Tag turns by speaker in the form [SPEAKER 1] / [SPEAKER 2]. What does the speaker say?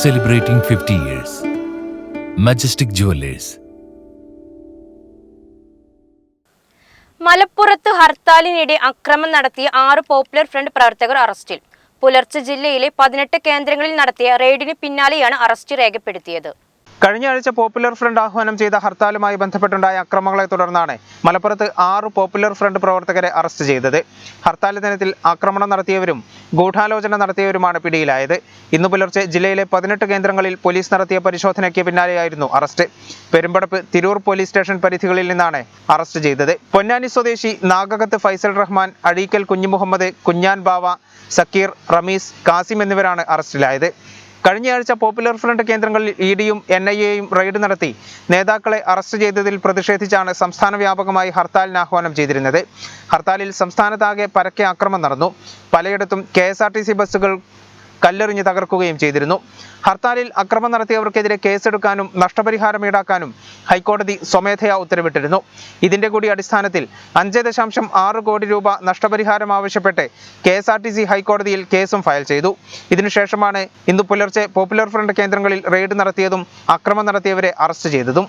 [SPEAKER 1] celebrating 50 years. Majestic Jewelers.
[SPEAKER 2] മലപ്പുറത്ത് ഹർത്താലിനിടെ അക്രമം നടത്തിയ ആറ് പോപ്പുലർ ഫ്രണ്ട് പ്രവർത്തകർ അറസ്റ്റിൽ പുലർച്ചെ ജില്ലയിലെ പതിനെട്ട് കേന്ദ്രങ്ങളിൽ നടത്തിയ റെയ്ഡിന് പിന്നാലെയാണ് അറസ്റ്റ് രേഖപ്പെടുത്തിയത്
[SPEAKER 3] കഴിഞ്ഞ ആഴ്ച പോപ്പുലർ ഫ്രണ്ട് ആഹ്വാനം ചെയ്ത ഹർത്താലുമായി ബന്ധപ്പെട്ടുണ്ടായ അക്രമങ്ങളെ തുടർന്നാണ് മലപ്പുറത്ത് ആറ് പോപ്പുലർ ഫ്രണ്ട് പ്രവർത്തകരെ അറസ്റ്റ് ചെയ്തത്. ഹർത്താൽ ദിനത്തിൽ ആക്രമണം നടത്തിയവരും ഗൂഢാലോചന നടത്തിയവരുമാണ് പിടിയിലായത്. ഇന്ന് പുലർച്ചെ ജില്ലയിലെ പതിനെട്ട് കേന്ദ്രങ്ങളിൽ പോലീസ് നടത്തിയ പരിശോധനയ്ക്ക് പിന്നാലെയായിരുന്നു arrest. Perumbadappu Tirur police station പരിധികളിൽ നിന്നാണ് അറസ്റ്റ് ചെയ്തത്. പൊന്നാനി സ്വദേശി നാഗകത്ത് ഫൈസൽ റഹ്മാൻ അഴീക്കൽ കുഞ്ഞുമുഹമ്മദ് കുഞ്ഞാൻ ബാവ സക്കീർ റമീസ് കാസിം എന്നിവരാണ് അറസ്റ്റിലായത്. കഴിഞ്ഞയാഴ്ച പോപ്പുലർ ഫ്രണ്ട് കേന്ദ്രങ്ങളിൽ ഇ ഡിയും എൻ ഐ എയും റെയ്ഡ് നടത്തി. നേതാക്കളെ അറസ്റ്റ് ചെയ്തതിൽ പ്രതിഷേധിച്ചാണ് സംസ്ഥാന വ്യാപകമായി ഹർത്താലിന് ആഹ്വാനം ചെയ്തിരുന്നത്. ഹർത്താലിൽ സംസ്ഥാനത്താകെ പരക്കെ അക്രമം നടന്നു. പലയിടത്തും കെ ബസ്സുകൾ കല്ലെറിഞ്ഞ് തകർക്കുകയും ചെയ്തിരുന്നു. ഹർത്താലിൽ അക്രമം നടത്തിയവർക്കെതിരെ കേസെടുക്കാനും നഷ്ടപരിഹാരം ഈടാക്കാനും ഹൈക്കോടതി സ്വമേധയാ ഉത്തരവിട്ടിരുന്നു. ഇതിന്റെ കൂടി അടിസ്ഥാനത്തിൽ അഞ്ച് ദശാംശം ആറ് കോടി രൂപ നഷ്ടപരിഹാരം ആവശ്യപ്പെട്ട് K S R T C ഹൈക്കോടതിയിൽ കേസും ഫയൽ ചെയ്തു. ഇതിനുശേഷമാണ് ഇന്ന് പുലർച്ചെ പോപ്പുലർ ഫ്രണ്ട് കേന്ദ്രങ്ങളിൽ റെയ്ഡ് നടത്തിയതും അക്രമം നടത്തിയവരെ അറസ്റ്റ് ചെയ്തതും.